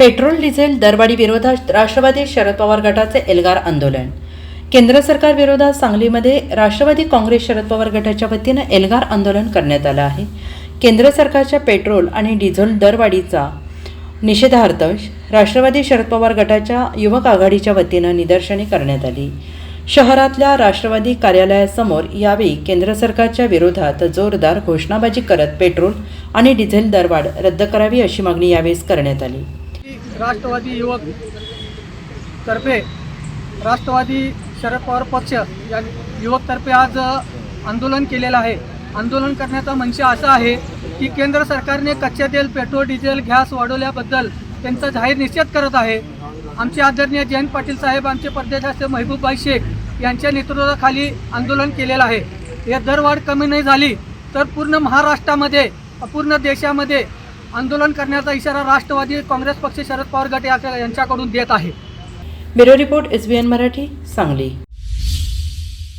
Petrol diesel दरवाढी विरोधात राष्ट्रवादी शरद पवार गटाचे एल्गार आंदोलन. केंद्र सरकार विरोधात सांगलीमध्ये राष्ट्रवादी काँग्रेस शरद पवार गटाच्या वतीनं एल्गार आंदोलन करण्यात आलं आहे. केंद्र सरकारच्या पेट्रोल आणि डिझेल दरवाढीचा निषेधार्थ राष्ट्रवादी शरद पवार गटाच्या युवक आघाडीच्या वतीनं निदर्शने करण्यात आली. शहरातल्या राष्ट्रवादी कार्यालयासमोर यावेळी केंद्र सरकारच्या विरोधात जोरदार घोषणाबाजी करत पेट्रोल आणि डिझेल दरवाढ रद्द करावी अशी मागणी यावेळेस करण्यात आली. राष्ट्रवादी युवक तर्फे राष्ट्रवादी शरद पवार पक्ष या युवकतर्फे आज आंदोलन केलेलं आहे. आंदोलन करण्याचा मंच असा आहे की केंद्र सरकारने कच्चे तेल पेट्रोल डिझेल गॅस वाढवल्याबद्दल त्यांचा जाहीर निषेध करत आहे. आमचे आदरणीय जयंत पाटील साहेब आमचे प्रदेशाचे महबूबभाई शेख यांच्या नेतृत्वाखाली आंदोलन केलेलं आहे. या दरवाढ कमी नाही झाली तर पूर्ण महाराष्ट्रामध्ये पूर्ण देशामध्ये आंदोलन करण्याचा इशारा राष्ट्रवादी काँग्रेस पक्ष शरद पवार गट यांच्याकडून देत आहे. Bureau report S B N Marathi Sangli.